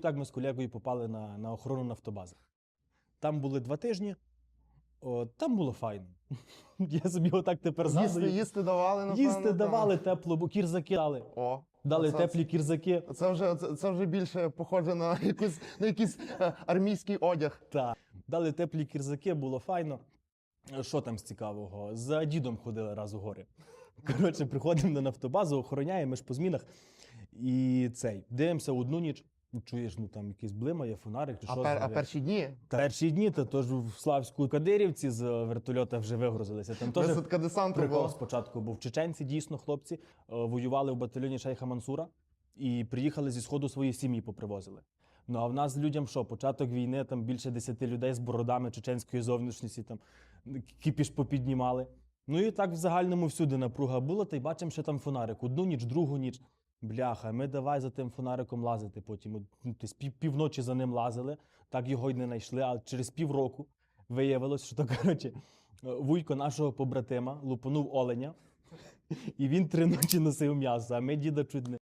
і так ми з колегою попали на, на охорону нафтобази. Там були два тижні. О, там було файно. Я собі отак тепер Їсти, згадую. їсти давали, напевно. Їсти давали тепло, бо кірзаки дали. О, Дали Оце- теплі кірзаки. Це вже, це, це вже більше похоже на якусь, на якийсь е, армійський одяг. Так. Дали теплі кірзаки, було файно. Що там з цікавого? За дідом ходили раз у гори. Коротше, приходимо на нафтобазу, охороняємо ми ж по змінах. І цей, дивимося одну ніч. Чуєш, ну там якийсь блимає, фонарик, чи А, що пер, а перші дні Та перші дні, то тож в Славську Кадирівці з вертольота вже вигрузилися. Там теж висадка десанту прикол була. спочатку був. Чеченці, дійсно, хлопці, е, воювали в батальйоні Шейха Мансура і приїхали зі сходу свої сім'ї попривозили. Ну а в нас людям що? Початок війни, там більше десяти людей з бородами чеченської зовнішності, там кіпіш попіднімали. Ну і так в загальному всюди напруга була, та й бачимо, що там фонарик. Одну ніч, другу ніч. Бляха, ми давай за тим фонариком лазити потім. От, ну, десь пів, півночі за ним лазили, так його й не знайшли, а через півроку виявилось, що то, коротше, вуйко нашого побратима лупанув оленя, і він три ночі носив м'ясо, а ми діда чуть не